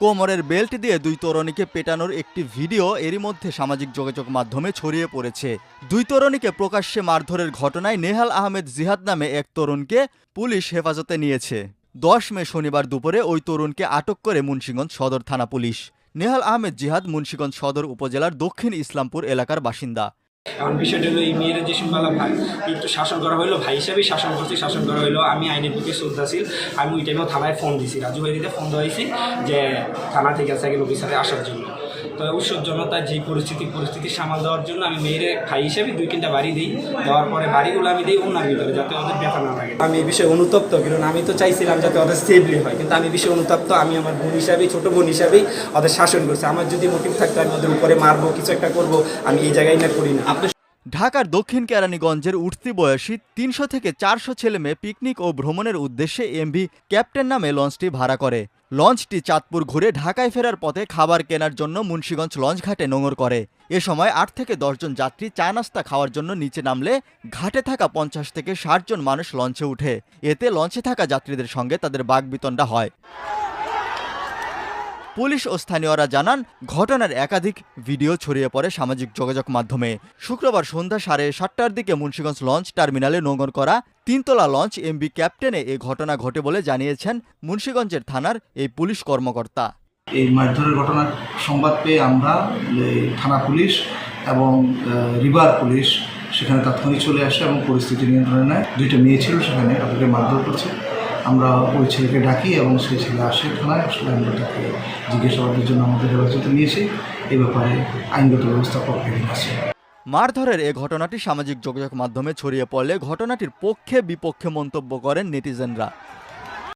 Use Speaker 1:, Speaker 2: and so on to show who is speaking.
Speaker 1: কোমরের বেল্ট দিয়ে দুই তরুণীকে পেটানোর একটি ভিডিও এরই মধ্যে সামাজিক যোগাযোগ মাধ্যমে ছড়িয়ে পড়েছে। দুই তরুণীকে প্রকাশ্যে মারধরের ঘটনায় নেহাল আহমেদ জিহাদ নামে এক তরুণকে পুলিশ হেফাজতে নিয়েছে। দশ মে শনিবার দুপুরে ওই তরুণকে আটক করে মুন্সিগঞ্জ সদর থানা পুলিশ। নেহাল আহমেদ জিহাদ মুন্সিগঞ্জ সদর উপজেলার দক্ষিণ ইসলামপুর এলাকার বাসিন্দা।
Speaker 2: এখন বিষয়টি হলো এই মেয়েরা যে শুনবেলা ভাই একটু শাসন করা হলো, ভাই হিসাবেই শাসন করছি, শাসন করা হলো। আমি আইনের প্রতি শ্রদ্ধাশীল। আমি ওই টাইমেও থানায় ফোন দিছি, রাজু ভাই দিতে ফোন দেওয়াইছি যে থানা থেকে সেকেন্ড অফিসারে আসার জন্য। তো উৎসব জনতার যে পরিস্থিতি পরিস্থিতি সামাল দেওয়ার জন্য আমি মেয়ের ভাই হিসাবে দুই তিনটা বাড়ি দিই। দেওয়ার পরে বাড়িগুলো আমি দিই, ওনার ভিতরে, যাতে ওদের ব্যথা না লাগে। আমি এই বিষয়ে অনুতপ্ত, কারণ আমি তো চাইছিলাম যাতে ওদের সেফলি হয়, কিন্তু আমি বিষয়ে অনুতপ্ত, আমি আমার বোন হিসাবেই, ছোটো বোন হিসাবেই ওদের শাসন করছি। আমার যদি মোটিভ থাকতো, আমি ওদের উপরে মারবো, কিছু একটা করব, আমি এই জায়গায় না করি না।
Speaker 1: ঢাকার দক্ষিণ কেরানীগঞ্জের উঠতি বয়সী তিনশো থেকে চারশো ছেলে মেয়ে পিকনিক ও ভ্রমণের উদ্দেশ্যে এমভি ক্যাপ্টেন নামে লঞ্চটি ভাড়া করে। লঞ্চটি চাঁদপুর ঘুরে ঢাকায় ফেরার পথে খাবার কেনার জন্য মুন্সীগঞ্জ লঞ্চ ঘাটে নোঙর করে। এ সময় আট থেকে দশজন যাত্রী চা নাস্তা খাওয়ার জন্য নিচে নামলে ঘাটে থাকা পঞ্চাশ থেকে ষাট জন মানুষ লঞ্চে উঠে। এতে লঞ্চে থাকা যাত্রীদের সঙ্গে তাদের বাগবিতণ্ডা হয়। পুলিশ ও স্থানীয়রা জানান, ঘটনার একাধিক ভিডিও ছড়িয়ে পড়ে সামাজিক যোগাযোগ মাধ্যমে। শুক্রবার সন্ধ্যা সাড়ে সাতটার দিকে মুন্সীগঞ্জ লঞ্চ টার্মিনালে নোঙর করা তিনতলা লঞ্চ এমবি ক্যাপ্টেনে এই ঘটনা ঘটে বলে জানিয়েছেন মুন্সীগঞ্জের থানার এই পুলিশ কর্মকর্তা।
Speaker 3: এই মারধরের ঘটনার সংবাদ পেয়ে আমরা থানা পুলিশ এবং রিভার পুলিশ সেখানে তাৎক্ষণিক চলে আসে এবং পরিস্থিতি নিয়ন্ত্রণে নেয়। দুইটা মেয়ে ছিল সেখানে তাদেরকে মারধর করছে। আমরা ওই ছেলেকে ডাকি এবং সেই ছেলে আসে থানায়। আসলে আমরা তাকে জিজ্ঞাসাবাদের জন্য আমাদের হেফাজতে নিয়েছি এ ব্যাপারে আইনগত ব্যবস্থা প্রক্রিয়া আছে
Speaker 1: মারধরের এ ঘটনাটি সামাজিক যোগাযোগ মাধ্যমে ছড়িয়ে পড়লে ঘটনাটির পক্ষে বিপক্ষে মন্তব্য করেন নেটিজেনরা।